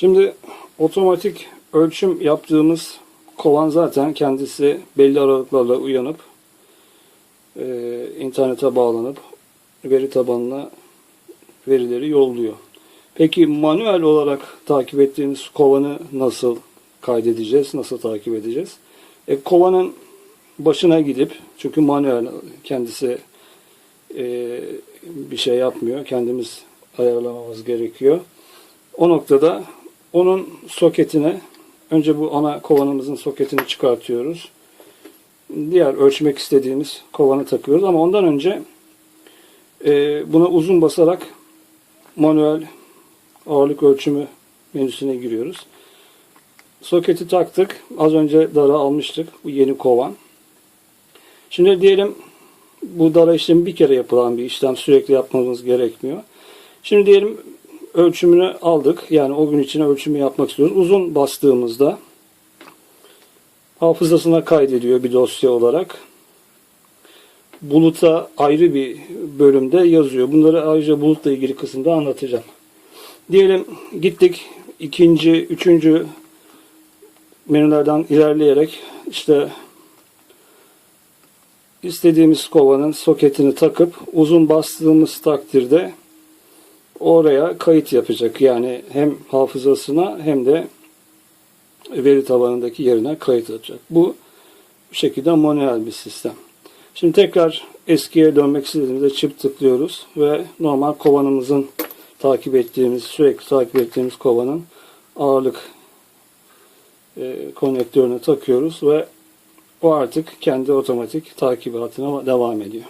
Şimdi otomatik ölçüm yaptığımız kovan zaten kendisi belli aralıklarla uyanıp e, internete bağlanıp veri tabanına verileri yolluyor. Peki manuel olarak takip ettiğimiz kovanı nasıl kaydedeceğiz, nasıl takip edeceğiz? E, kovanın başına gidip, çünkü manuel kendisi e, bir şey yapmıyor, kendimiz ayarlamamız gerekiyor. O noktada onun soketine, önce bu ana kovanımızın soketini çıkartıyoruz. Diğer ölçmek istediğimiz kovanı takıyoruz ama ondan önce e, buna uzun basarak manuel ağırlık ölçümü menüsüne giriyoruz. Soketi taktık. Az önce dara almıştık. Bu yeni kovan. Şimdi diyelim bu dara işlemi bir kere yapılan bir işlem. Sürekli yapmamız gerekmiyor. Şimdi diyelim ölçümünü aldık. Yani o gün içine ölçümü yapmak istiyoruz. Uzun bastığımızda hafızasına kaydediyor bir dosya olarak. Buluta ayrı bir bölümde yazıyor. Bunları ayrıca bulutla ilgili kısımda anlatacağım. Diyelim gittik ikinci, üçüncü menülerden ilerleyerek işte istediğimiz kovanın soketini takıp uzun bastığımız takdirde oraya kayıt yapacak. Yani hem hafızasına hem de veri tabanındaki yerine kayıt atacak. Bu bu şekilde manuel bir sistem. Şimdi tekrar eskiye dönmek istediğimizde çift tıklıyoruz ve normal kovanımızın takip ettiğimiz, sürekli takip ettiğimiz kovanın ağırlık e, konnektörüne takıyoruz ve o artık kendi otomatik takibatına devam ediyor.